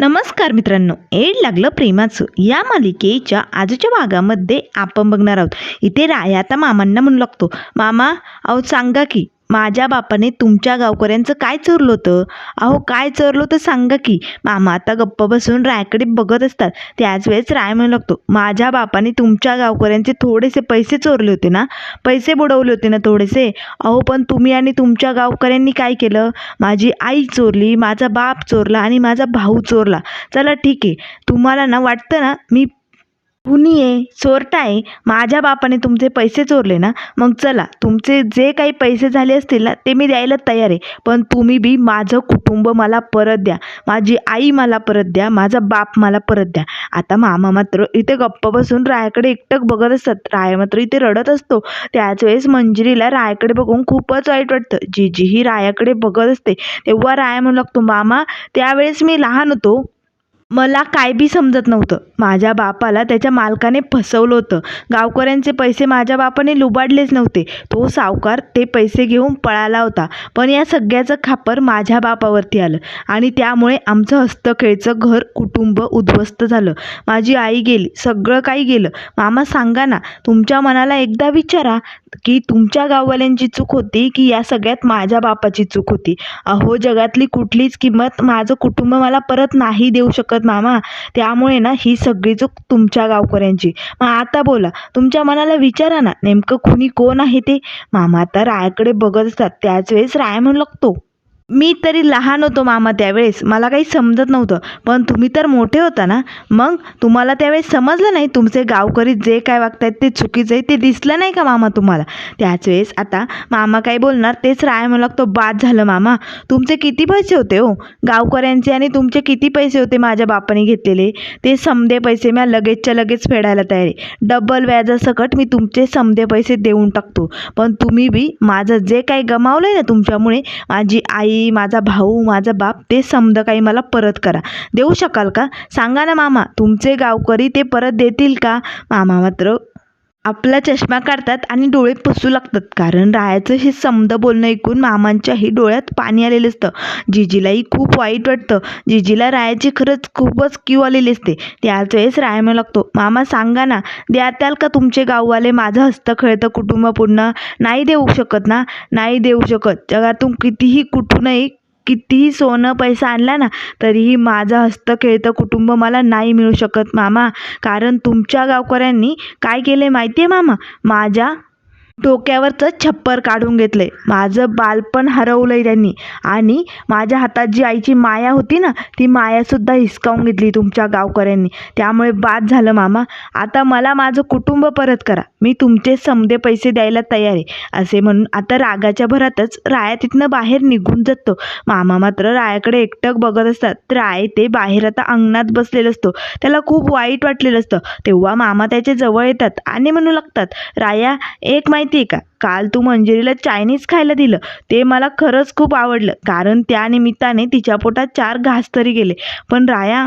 नमस्कार मित्रांनो एड लागलं प्रेमाचं. या मालिकेच्या आजच्या भागामध्ये आपण बघणार आहोत. इथे राया आता मामांना म्हणू लागतो मामा अहो सांगा की माझ्या बापाने तुमच्या गावकऱ्यांचं काय चोरलं होतं? अहो काय चोरलं होतं सांगा की. मामा आता गप्प बसून रायकडे बघत असतात. त्याच वेळेस राय म्हणू लागतो माझ्या बापाने तुमच्या गावकऱ्यांचे थोडेसे पैसे चोरले होते ना? पैसे बुडवले होते ना थोडेसे? अहो पण तुम्ही आणि तुमच्या गावकऱ्यांनी काय केलं? माझी आई चोरली माझा बाप चोरला आणि माझा भाऊ चोरला. चला ठीक आहे. तुम्हाला ना वाटतं ना मी कुणी आहे चोरटा आहे माझ्या बापाने तुमचे पैसे चोरले ना मग चला तुमचे जे काही पैसे झाले असतील ना ते मी द्यायला तयार आहे. पण तुम्ही बी माझं कुटुंब मला परत द्या. माझी आई मला परत द्या माझा बाप मला परत द्या. आता मामा मात्र इथे गप्प बसून रायाकडे एकटक बघत असतात. राया मात्र इथे रडत असतो. त्याच वेळेस मंजिरीला रायाकडे बघून खूपच वाईट वाटतं. जीजी ही रायाकडे बघत असते. तेव्हा राया म्हणू लागतो मामा त्यावेळेस मी लहान होतो. मला काय बी समजत नव्हतं. माझ्या बापाला त्याच्या मालकाने फसवलं होतं. गावकऱ्यांचे पैसे माझ्या बापाने लुबाडलेच नव्हते. तो सावकार ते पैसे घेऊन पळाला होता. पण या सगळ्याचं खापर माझ्या बापावरती आलं आणि त्यामुळे आमचं हस्तखेळचं घर कुटुंब उद्ध्वस्त झालं. माझी आई गेली. सगळं काही गेलं. मामा सांगा ना तुमच्या मनाला एकदा विचारा की तुमच्या गाववाल्यांची चूक होती की या सगळ्यात माझ्या बापाची चूक होती? अहो जगातली कुठलीच किंमत माझं कुटुंब मला परत नाही देऊ शकत मामा त्यामुळे ना ही सगळी चूक तुमच्या गावकऱ्यांची. मग आता बोला तुमच्या मनाला विचारा ना नेमकं खुनी कोण आहे ते? मामा आता रायाकडे बघत असतात. त्याच वेळेस राय म्हणू लागतो. मी तरी लहान होतो मामा त्यावेळेस. मला काही समजत नव्हतं. पण तुम्ही तर मोठे होता ना? मग तुम्हाला त्यावेळेस समजलं नाही तुमचे गावकरी जे काय वागतायत ते चुकीचं आहे ते दिसलं नाही का मामा तुम्हाला? त्याच वेळेस आता मामा काय बोलणार तेच राय म्हणू लागतो बाद झालं मामा. तुमचे किती पैसे होते हो? गावकऱ्यांचे आणि तुमचे किती पैसे होते माझ्या बापाने घेतलेले? ते समदे पैसे मी लगेचच्या लगेच फेडायला तयार आहे. डबल व्याजासकट मी तुमचे समदे पैसे देऊन टाकतो. पण तुम्ही बी माझं जे काही गमावलं आहे ना तुमच्यामुळे माझी आई माझा भाऊ माझा बाप ते समद काही मला परत करा. देऊ शकाल का? सांगा ना मामा तुमचे गावकरी ते परत देतील का? मामा मात्र आपला चष्मा काढतात आणि डोळे पुसू लागतात. कारण रायाचं हे समद बोलणं ऐकून मामांच्याही डोळ्यात पाणी आलेलं असतं. जिजीलाही खूप वाईट वाटतं. जिजीला रायाची खरंच खूपच क्यू आलेली असते. त्याच वेळेस राया म्हणू लागतो मामा सांगा ना द्याल का तुमचे गाववाले माझं हस्त खेळतं कुटुंब पूर्ण? नाही देऊ शकत ना? नाही देऊ शकत. जगातून कितीही कुठूनही कितीही सोनं पैसा आणला ना तरीही माझं हस्तखेळतं कुटुंब मला नाही मिळू शकत मामा. कारण तुमच्या गावकऱ्यांनी काय केलं आहे माहिती आहे मामा? माझ्या डोक्यावरचं छप्पर काढून घेतलंय. माझं बालपण हरवलंय त्यांनी. आणि माझ्या हातात जी आईची माया होती ना ती मायासुद्धा हिसकावून घेतली तुमच्या गावकऱ्यांनी. त्यामुळे बाद झालं मामा. आता मला माझं कुटुंब परत करा. मी तुमचे समदे पैसे द्यायला तयार आहे. असे म्हणून आता रागाच्या भरातच राया तिथनं बाहेर निघून जातो. मामा मात्र रायाकडे एकटक बघत असतात. तर राय ते बाहेर आता अंगणात बसलेलं असतो. त्याला खूप वाईट वाटलेलं असतं. तेव्हा मामा त्याच्याजवळ येतात आणि म्हणू लागतात राया एक माहिती आहे का? काल तू मंजिरीला चायनीज खायला दिलं. ते मला खरंच खूप आवडलं. कारण त्या निमित्ताने तिच्या पोटात चार घास तरी गेले. पण राया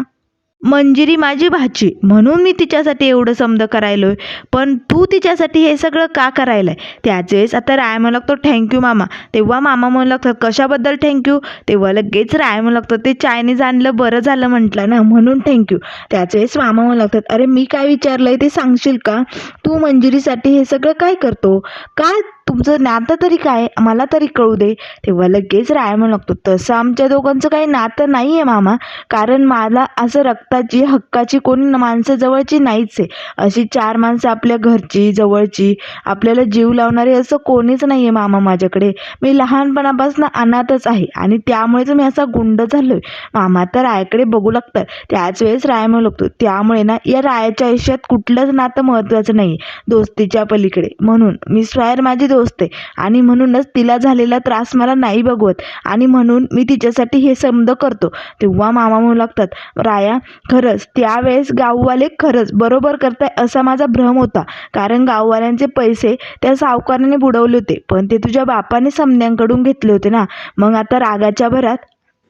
मंजिरी माझी भाची. म्हणून मी तिच्यासाठी एवढं समद आहे पण तू तिच्यासाठी हे सगळं का करायलंय? त्याच वेळेस आता राय म्हणू लागतो थँक्यू मामा. तेव्हा मामा म्हणू लागतात कशाबद्दल थँक्यू तेव्हा लगेच राय म्हणू लागतो ते चायनीज आणलं बरं झालं म्हटलं ना म्हणून थँक्यू त्याच वेळेस मामा म्हणू लागतात अरे मी काय विचारलं आहे ते सांगशील का? तू मंजिरीसाठी हे सगळं काय करतो? काय तुमचं नातं तरी काय? मला तरी कळू दे. तेव्हा लगेच राय म्हणू लागतो. तसं आमच्या दोघांचं काही नातं नाही आहे मामा. कारण मला असं रक्ताची हक्काची कोणी माणसं जवळची नाहीच आहे. अशी चार माणसं आपल्या घरची जवळची. आपल्याला जीव लावणारी असं कोणीच नाही आहे मामा माझ्याकडे. मी लहानपणापासून अनाथच आहे आणि त्यामुळेच मी असा गुंड झालो मामा तर रायाकडे बघू लागतात. त्याच वेळेस राय म्हणू लागतो. त्यामुळे ना या रायाच्या आयुष्यात कुठलंच नातं महत्त्वाचं नाही दोस्तीच्या पलीकडे. म्हणून मी स्वायर माझी दोस्त आणि म्हणूनच तिला झालेला त्रास मला नाही बघवत. आणि म्हणून मी तिच्यासाठी हे समद करतो. तेव्हा मामा म्हणू लागतात राया खरंच त्यावेळेस गाववाले खरंच बरोबर करताय असा माझा भ्रम होता. कारण गाववाल्यांचे पैसे त्या सावकाराने बुडवले होते. पण ते तुझ्या बापाने समन्यांकडून घेतले होते ना. मग आता रागाच्या भरात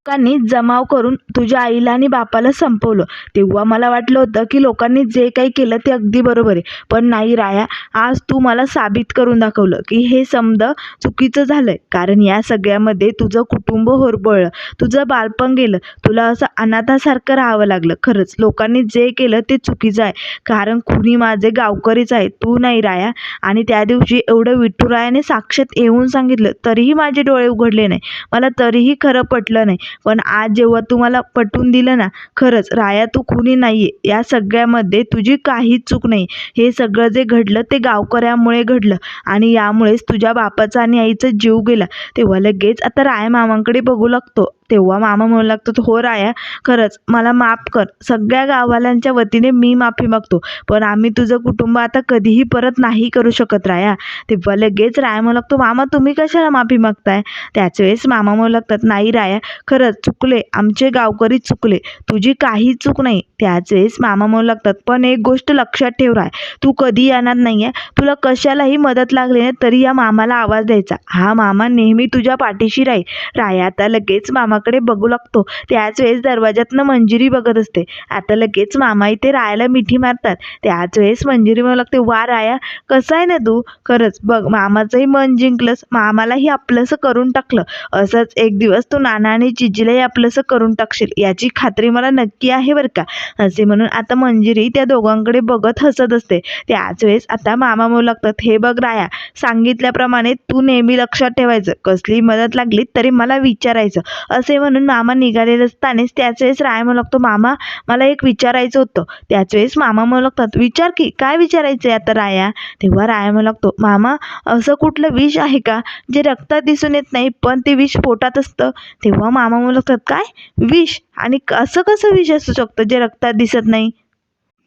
लोकांनी जमाव करून तुझ्या आईला आणि बापाला संपवलं. तेव्हा मला वाटलं होतं की लोकांनी जे काही केलं ते अगदी बरोबर आहे. पण नाही राया आज तू मला साबित करून दाखवलं की हे समद चुकीचं झालंय. कारण या सगळ्यामध्ये तुझं कुटुंब होरबळलं तुझं बालपण गेलं तुला असं अनाथासारखं राहावं लागलं. खरंच लोकांनी जे केलं ते चुकीचं आहे. कारण कुणी माझे गावकरीच आहे तू नाही राया. आणि त्या दिवशी एवढं विठुरायाने साक्षात येऊन सांगितलं तरीही माझे डोळे उघडले नाही. मला तरीही खरं पटलं नाही. पण आज जेव्हा तू मला पटवून दिलं ना खरंच राया तू कुणी नाही आहे या सगळ्यामध्ये तुझी काहीच चूक नाही. हे सगळं जे घडलं ते गावकऱ्यामुळे घडलं आणि यामुळेच तुझ्या बापाचा आणि आईचा जीव गेला. तेव्हा लगेच आता राया मामांकडे बघू लागतो. तेव्हा मामा म्हणू लागतो हो राया खरंच मला माफ कर. सगळ्या गाववाल्यांच्या वतीने मी माफी मागतो. पण आम्ही तुझं कुटुंब आता कधीही परत नाही करू शकत राया. तेव्हा लगेच राया म्हणू लागतो मामा तुम्ही कशाला माफी मागताय? त्याच वेळेस मामा म्हणू लागतात नाही राया खरंच चुकले. आमचे गावकरी चुकले. तुझी काही चूक नाही. त्याच वेळेस मामा म्हणू लागतात पण एक गोष्ट लक्षात ठेव राय. तू कधी येणार नाही आहे तुला कशालाही मदत लागली नाही तरी या मामाला आवाज द्यायचा. हा मामा नेहमी तुझ्या पाठीशी राहील. राया आता लगेच मामा मामाकडे बघू लागतो. त्याच वेळेस दरवाज्यातनं मंजिरी बघत असते. आता लगेच मामा इथे रायाला मिठी मारतात. त्याच वेळेस मंजिरी म्हणू लागते वा राया कसं आहे ना तू? खरंच बघ मामाचंही मन जिंकलंस. मामालाही आपलंसं करून टाकलं. असंच एक दिवस तू नाना आणि चिजीलाही आपलंसं करून टाकशील. याची खात्री मला नक्की आहे बरं का. असे म्हणून आता मंजिरी त्या दोघांकडे बघत हसत असते. त्याच वेळेस आता मामा म्हणू लागतात हे बघ राया सांगितल्याप्रमाणे तू नेहमी लक्षात ठेवायचं. कसली मदत लागली तरी मला विचारायचं. असे म्हणून मामा निघालेले असतानाच त्याच वेळेस राय म्हणू लागतो मामा मला एक विचारायचं होतं. त्याच वेळेस मामा म्हणू लागतात विचार की काय विचारायचं आहे आता राया? तेव्हा राया म्हणू लागतो मामा असं कुठलं विष आहे का जे रक्तात दिसून येत नाही पण ते विष पोटात असतं? तेव्हा मामा म्हणू लागतात काय? विष? आणि असं कसं विष असू शकतं जे रक्तात दिसत नाही?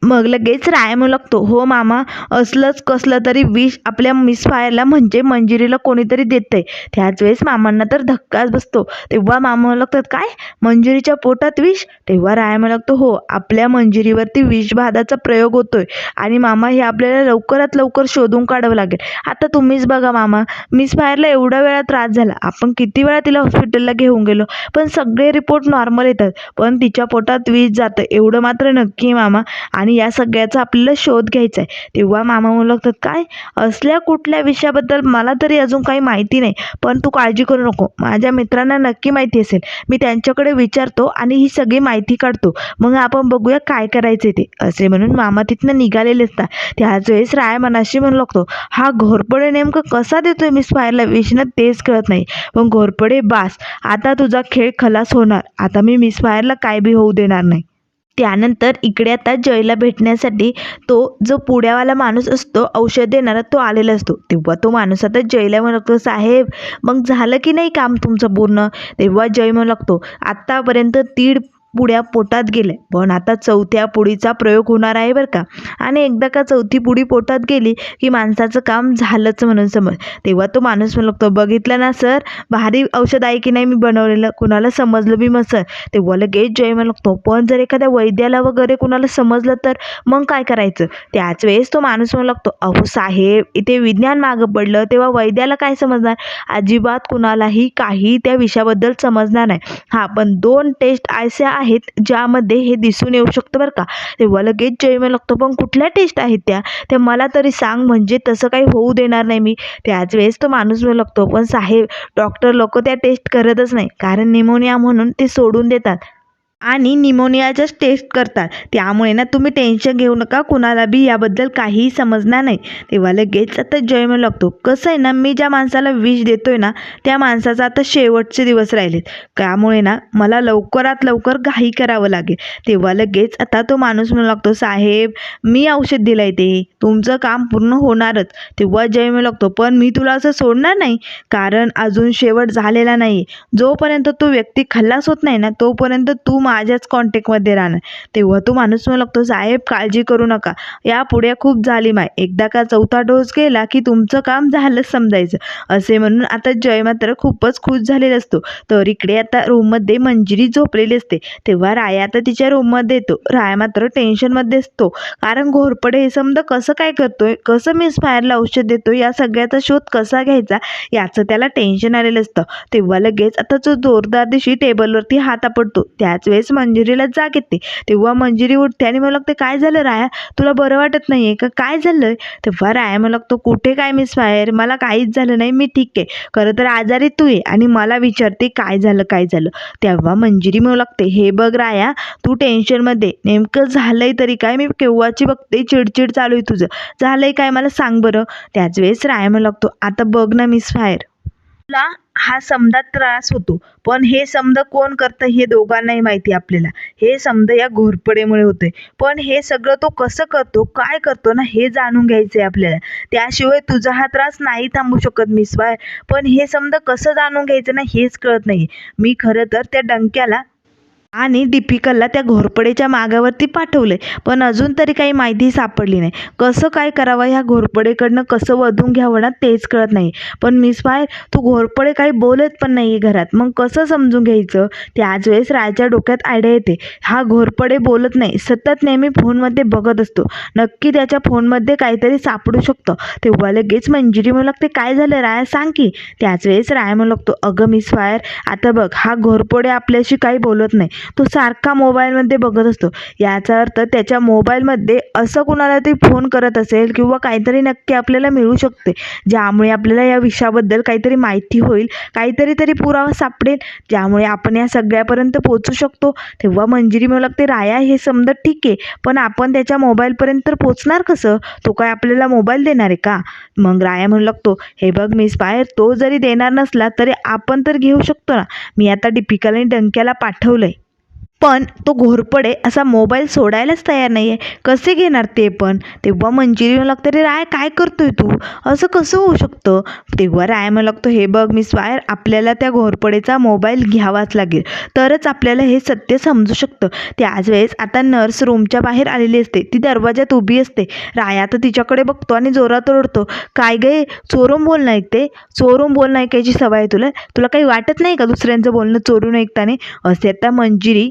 मग लगेच राय म्हणू लागतो हो मामा असलंच कसलं तरी विष आपल्या मिसफायरला म्हणजे मंजिरीला कोणीतरी देतंय. त्याच वेळेस मामांना तर धक्काच बसतो. तेव्हा मामा म्हणू लागतात काय? मंजिरीच्या पोटात विष? तेव्हा राय म्हणू लागतो हो आपल्या मंजिरीवरती विषबाधाचा प्रयोग होतोय आणि मामा हे आपल्याला लवकरात लवकर शोधून काढावं लागेल. आता तुम्हीच बघा मामा मिसफायरला एवढा वेळा त्रास झाला. आपण किती वेळा तिला हॉस्पिटलला घेऊन गेलो पण सगळे रिपोर्ट नॉर्मल येतात. पण तिच्या पोटात विष जातं. एवढं मात्र नक्की मामा. आणि आणि या सगळ्याचा आपल्याला शोध घ्यायचा आहे. तेव्हा मामा म्हणू लागतात काय? असल्या कुठल्या विषयाबद्दल मला तरी अजून काही माहिती नाही पण तू काळजी करू नको. माझ्या मित्रांना नक्की माहिती असेल. मी त्यांच्याकडे विचारतो आणि ही सगळी माहिती काढतो. मग आपण बघूया काय करायचे ते. असे म्हणून मामा तिथनं निघालेले असतात. त्याच वेळेस राय मनाशी म्हणू लागतो हा घोरपडे नेमकं कसा देतोय मिस फायरला विषनं तेच कळत नाही. पण घोरपडे बास आता तुझा खेळ खलास होणार. आता मी मिस फायरला काय बी होऊ देणार नाही. त्यानंतर इकडे आता जयला भेटण्यासाठी तो जो पुण्यावाला माणूस असतो औषध देणारा तो आलेला असतो. तेव्हा तो माणूस आता जयला म्हणू लागतो साहेब मग झालं की नाही काम तुमचं पूर्ण? तेव्हा जय म्हणू लागतो आत्तापर्यंत तीड पुड्या पोटात गेल्या पण आता चौथ्या पुडीचा प्रयोग होणार आहे बरं का? आणि एकदा का चौथी पुडी पोटात गेली की माणसाचं काम झालंच म्हणून समज. तेव्हा तो माणूस म्हणू लागतो बघितलं ना सर भारी औषध आहे की नाही मी बनवलेलं? कुणाला समजलं मी मग सर? तेव्हा लगेच जय म्हणू लागतो पण जर एखाद्या वैद्याला वगैरे कुणाला समजलं तर मग काय करायचं? त्याच वेळेस तो माणूस म्हणू लागतो अहो साहेब इथे विज्ञान मागं पडलं तेव्हा वैद्याला काय समजणार? अजिबात कुणालाही काही त्या विषयाबद्दल समजणार नाही. हां पण दोन टेस्ट अशा आहेत ज्यामध्ये हे दिसून येऊ शकतं बरं का. तेव्हा लगेच जय म्हणू लागतो. पण कुठल्या टेस्ट आहेत त्या? ते मला तरी सांग म्हणजे तसं काही होऊ देणार नाही मी. त्याच वेळेस तो माणूस म्हणू लागतो. पण साहेब डॉक्टर लोक त्या टेस्ट करतच नाही. कारण निमोनिया म्हणून ते सोडून देतात. आणि निमोनियाच्याच टेस्ट करतात. त्यामुळे ना तुम्ही टेन्शन घेऊ नका. कुणाला बी याबद्दल काहीही समजणार नाही. तेव्हा लगेच आता जय म्हणू लागतो. कसं आहे ना मी ज्या माणसाला विष देतोय ना त्या माणसाचा आता शेवटचे दिवस राहिलेत. त्यामुळे ना मला लवकरात लवकर घाई करावं लागेल. तेव्हा लगेच आता तो माणूस म्हणू लागतो साहेब मी औषध दिलंय ते. तुमचं काम पूर्ण होणारच. तेव्हा जय म्हणू लागतो पण मी तुला असं सोडणार नाही. कारण अजून शेवट झालेला नाही जोपर्यंत तो व्यक्ती खल्लास होत नाही ना तोपर्यंत तू माझ्याच कॉन्टॅक्टमध्ये राहणार. तेव्हा तो माणूस म्हणू लागतो साहेब काळजी करू नका. यापुढे खूप झाली माय. एकदा का चौथा डोस गेला की तुमचं काम झालंच समजायचं. असे म्हणून आता जय मात्र खूपच खुश झालेला असतो. तर इकडे आता रूममध्ये मंजिरी झोपलेली असते. तेव्हा राया आता तिच्या रूममध्ये येतो. राया मात्र टेन्शनमध्ये असतो. कारण घोरपडे हे समजा कसं काय करतोय? कसं मिसफायरला औषध देतो या सगळ्याचा शोध कसा घ्यायचा? याचं त्याला टेन्शन आलेलं असतं. तेव्हा लगेच आता जो जोरदार दिवशी टेबलवरती हात आपडतो त्याच वेळेस मंजिरीला जाग येते. तेव्हा मंजिरी उठते आणि मला लागते काय झालं राया? तुला बरं वाटत नाही आहे का? काय झालं? तेव्हा राया मला लागतो कुठे काय मिस फायर मला काहीच झालं नाही. मी ठीक आहे. खरं तर आजारी तू आहे आणि मला विचारते काय झालं काय झालं? तेव्हा मंजिरी म्हणू लागते हे बघ राया तू टेन्शनमध्ये नेमकं झालंय तरी काय? मी केव्हाची बघते? चिडचिड चालू आहे तुझं. झालंय काय? मला सांग बरं. त्याच वेळेस राया म्हणू लागतो आता बघ ना मिस फायर तुला हा समजा त्रास होतो. पण हे समद कोण करतं हे दोघांनाही माहिती आपल्याला. हे समद या घोरपडेमुळे होते पण हे सगळं तो कसं करतो काय करतो ना हे जाणून घ्यायचं आहे आपल्याला. त्याशिवाय तुझा हा त्रास नाही थांबू शकत मिस बाय. पण हे समद कसं जाणून घ्यायचं ना हेच कळत नाही मी खरं तर त्या डंक्याला आणि डिपिकलला त्या घोरपडेच्या मागावरती पाठवले पण अजून तरी काही माहिती सापडली नाही. कसं काय करावं ह्या घोरपडेकडनं? कसं वधून घ्यावं ना? तेच कळत नाही. पण मिस बाय तू घोरपडे काही बोलत पण नाही आहे घरात. मग कसं समजून घ्यायचं? त्याच वेळेस रायच्या डोक्यात आयडिया येते. हा घोरपडे बोलत नाही. सतत नेहमी फोनमध्ये बघत असतो. नक्की त्याच्या फोनमध्ये काहीतरी सापडू शकतं. तेव्हा लगेच मंजिरी म्हणू लागते काय झालं राया? सांग की. त्याच वेळेस राय म्हणू लागतो अगं मिस फायर आता बघ. हा घोरपडे आपल्याशी काही बोलत नाही. तो सारखा मोबाईलमध्ये बघत असतो. याचा अर्थ त्याच्या मोबाईलमध्ये असं कुणाला तरी फोन करत असेल किंवा काहीतरी नक्की आपल्याला मिळू शकते. ज्यामुळे आपल्याला या विषयाबद्दल काहीतरी माहिती होईल काहीतरी तरी पुरावा सापडेल. ज्यामुळे आपण या सगळ्यापर्यंत पोचू शकतो. तेव्हा मंजिरी म्हणू लागते. राया हे समजा ठीक आहे पण आपण त्याच्या मोबाईलपर्यंत तर पोचणार कसं? तो काय आपल्याला मोबाईल देणार आहे का? मग राया म्हणू लागतो हे बघ मिस बाहेर तो जरी देणार नसला तरी आपण तर घेऊ शकतो ना. मी आता दीपिकाला आणि डंक्याला आहे पण तो घोरपडे असा मोबाईल सोडायलाच तयार नाही आहे कसे घेणार ते पण? तेव्हा मंजिरी म्हणू लागतं रे राय काय करतोय तू? असं कसं होऊ शकतं? तेव्हा राय म्हणू लागतो हे बघ मी स्वायर आपल्याला त्या घोरपडेचा मोबाईल घ्यावाच लागेल. तरच आपल्याला हे सत्य समजू शकतं. त्याच वेळेस आता नर्स रूमच्या बाहेर आलेली असते. ती दरवाजात उभी असते. राया तर तिच्याकडे बघतो आणि जोरात ओरडतो काय गे चोरून बोलणं ऐकते चोरून बोलणं ऐकायची सवय आहे तुला. तुला काही वाटत नाही का दुसऱ्यांचं बोलणं चोरून ऐकताना? असे आता मंजिरी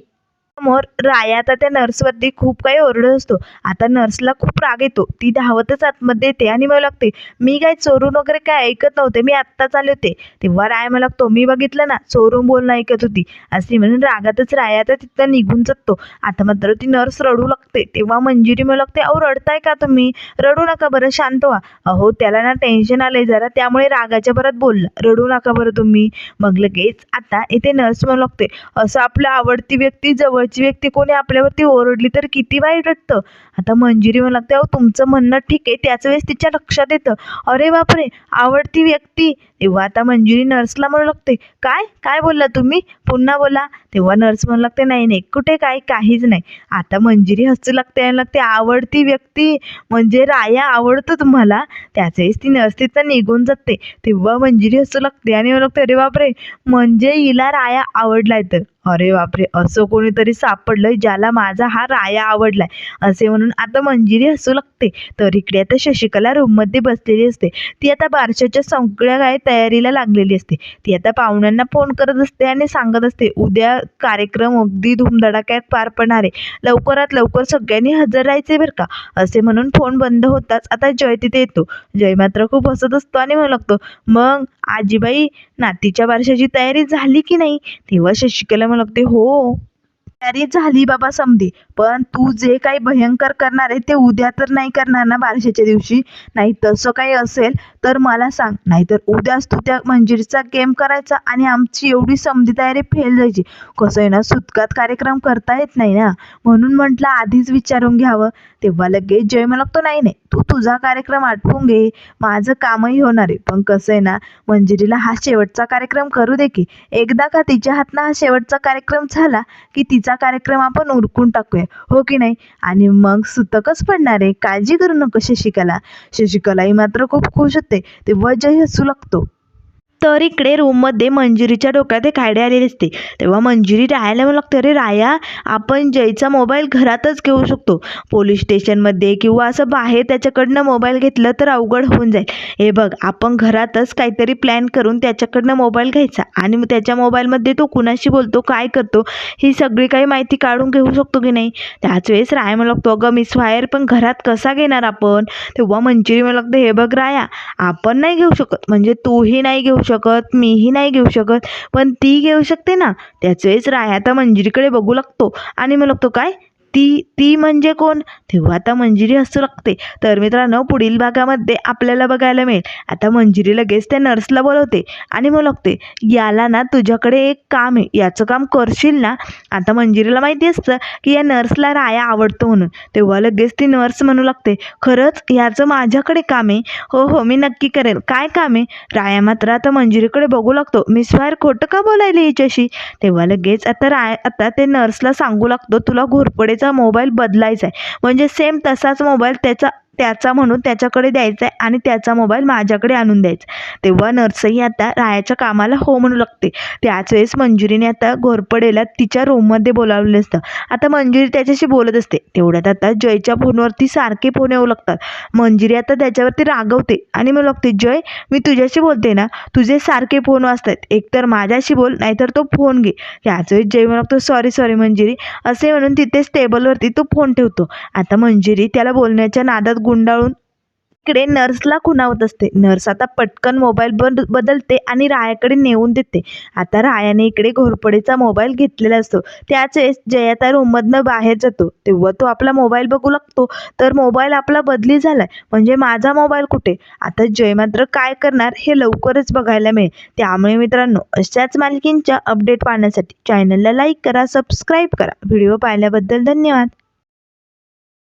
समोर राया आता त्या नर्सवरती खूप काही ओरडत असतो. आता नर्सला खूप राग येतो. ती धावतच आतमध्ये येते आणि मला लागते मी काय चोरून वगैरे काय ऐकत नव्हते. मी आत्ताच आले होते. तेव्हा राय मला लागतो मी बघितलं ना चोरून बोलणं ऐकत होती. असे म्हणून रागातच राया आता तिथं निघून जातो आता मात्र ती नर्स रडू लागते. तेव्हा मंजिरी मला लागते अहो रडताय का तुम्ही? रडू नका बरं शांत व्हा. अहो त्याला ना टेन्शन आलंय जरा त्यामुळे रागाच्या परत बोलला रडू नका बरं तुम्ही. मग लगेच आता इथे नर्स म्हणू लागते असं आपलं आवडती व्यक्ती जवळ जवळची व्यक्ती कोणी आपल्यावरती ओरडली तर किती वाईट वाटतं. आता मंजिरी म्हणू लागते अहो तुमचं म्हणणं ठीक आहे त्याच वेळेस तिच्या लक्षात येतं. अरे बापरे आवडती व्यक्ती. तेव्हा आता मंजिरी नर्सला म्हणू लागते काय काय बोलला तुम्ही? पुन्हा बोला. तेव्हा नर्स म्हणू लागते नाही नाही कुठे काय काहीच नाही. आता मंजिरी हसू लागते आणि लागते आवडती व्यक्ती म्हणजे राया आवडतो तुम्हाला. त्याच वेळेस ती नर्स तिथं निघून जाते तेव्हा मंजिरी हसू लागते आणि म्हणू लागते अरे बापरे म्हणजे हिला राया आवडलाय तर. अरे बापरे असं कोणीतरी सापडलं ज्याला माझा हा राया आवडलाय. असे म्हणून आता मंजिरी हसू लागते. तर इकडे आता शशिकला रूममध्ये बसलेली असते. ती आता बारशाच्या सगळ्या काय तयारीला लागलेली असते. ती आता पाहुण्यांना फोन करत असते आणि सांगत असते उद्या कार्यक्रम अगदी धुमधडाक्यात पार पडणार आहे. लवकरात लवकर सगळ्यांनी हजर राहायचे बरं का? असे म्हणून फोन बंद होताच आता जय तिथे येतो. जय मात्र खूप हसत असतो आणि म्हणू लागतो मग आजीबाई नातीच्या बारशाची तयारी झाली की नाही? तेव्हा शशिकला म्हणू लागते हो. तयारी झाली बाबा समधी. पण तू जे काही भयंकर करणार आहे ते उद्या तर नाही करणार ना बारशाच्या दिवशी? नाही तसं काही असेल तर मला सांग. नाहीतर उद्याच तू त्या मंजिरीचा गेम करायचा आणि आमची एवढी समधी तयारी फेल जायची. कसं आहे ना सुतकात कार्यक्रम करता येत नाही ना? म्हणून म्हटलं आधीच विचारून घ्यावं. तेव्हा लगेच जय मला तो नाही नाही. तू तुझा कार्यक्रम आटपून घे. माझं कामही होणार आहे. पण कसं आहे ना मंजिरीला हा शेवटचा कार्यक्रम करू दे की. एकदा का तिच्या हातनं हा शेवटचा कार्यक्रम झाला की तिचा कार्यक्रम आपण उरकून टाकूया हो की नाही? आणि मग सुतकच पडणार आहे. काळजी करू नको शशिकला. शशिकलाही मात्र खूप खुश होते. तेव्हा जय हसू लागतो. तर इकडे रूममध्ये मंजिरीच्या डोक्यात एक आयडिया आलेली असते. तेव्हा मंजिरी राहायला म्हणू लागते अरे राया आपण जयचा मोबाईल घरातच घेऊ शकतो. पोलीस स्टेशनमध्ये किंवा असं बाहेर त्याच्याकडनं मोबाईल घेतलं तर अवघड होऊन जाईल. हे बघ आपण घरातच काहीतरी प्लॅन करून त्याच्याकडनं मोबाईल घ्यायचा आणि मग त्याच्या मोबाईलमध्ये तो कुणाशी बोलतो काय करतो ही सगळी काही माहिती काढून घेऊ शकतो की नाही? त्याच वेळेस राया म्हणू लागतो अगं मिस फायर पण घरात कसा घेणार आपण? तेव्हा मंजिरी म्हणू लागते हे बघ राया आपण नाही घेऊ शकत. म्हणजे तूही नाही घेऊ शकत. शकत मीही नाही घेऊ शकत. पण ती घेऊ शकते ना? त्याचेच राय आता मंजिरीकडे बघू लागतो. आणि म्हणू लागतो काय? ती ती म्हणजे कोण? तेव्हा आता मंजिरी हसू लागते. तर मित्रांनो पुढील भागामध्ये आपल्याला बघायला मिळेल. आता मंजिरी लगेच त्या नर्सला बोलवते आणि मग लागते याला ना तुझ्याकडे एक काम आहे. याचं काम करशील ना? आता मंजिरीला माहिती असतं की या नर्सला राया आवडतो म्हणून. तेव्हा लगेच ती नर्स म्हणू लागते खरंच याचं माझ्याकडे काम आहे? हो हो मी नक्की करेल. काय काम आहे? राया मात्र आता मंजिरीकडे बघू लागतो. मिस फायर खोटं का बोलायला हिच्याशी? तेव्हा लगेच आता राय आता ते नर्सला सांगू लागतो तुला घोरपडेचा मोबाईल बदलायचा आहे म्हणजे सेम तसाच मोबाईल त्याचा त्याचा म्हणून त्याच्याकडे द्यायचा आहे आणि त्याचा मोबाईल माझ्याकडे आणून द्यायचा तेव्हा नर्सही आता रायाच्या कामाला हो म्हणू लागते. त्याच वेळेस मंजुरीने आता घोरपडेला तिच्या रूममध्ये बोलावलेलं असतं. आता मंजुरी त्याच्याशी बोलत असते. तेवढ्यात आता जयच्या फोनवरती सारखे फोन येऊ लागतात. मंजुरी आता त्याच्यावरती रागवते आणि मग लागते जय मी तुझ्याशी बोलते ना? तुझे सारखे फोन वाजतात एकतर माझ्याशी बोल नाहीतर तो फोन घे. त्याच वेळेस जय म्हणतो सॉरी सॉरी मंजिरी. असे म्हणून तिथेच टेबलवरती तो फोन ठेवतो. आता मंजिरी त्याला बोलण्याच्या नादात गुंडाळून इकडे नर्सला खुणावत असते. नर्स आता पटकन मोबाईल बंद बदलते आणि रायाकडे नेऊन देते. आता रायाने इकडे घोरपडीचा मोबाईल घेतलेला असतो. त्याच वेळेस जयाता रूममधनं बाहेर जातो. तेव्हा तो आपला मोबाईल बघू लागतो. तर मोबाईल आपला बदली झालाय. म्हणजे माझा मोबाईल कुठे? आता जय मात्र काय करणार हे लवकरच बघायला मिळेल. त्यामुळे मित्रांनो अशाच मालकींच्या अपडेट पाहण्यासाठी चॅनलला लाईक करा सबस्क्राईब करा. व्हिडिओ पाहिल्याबद्दल धन्यवाद.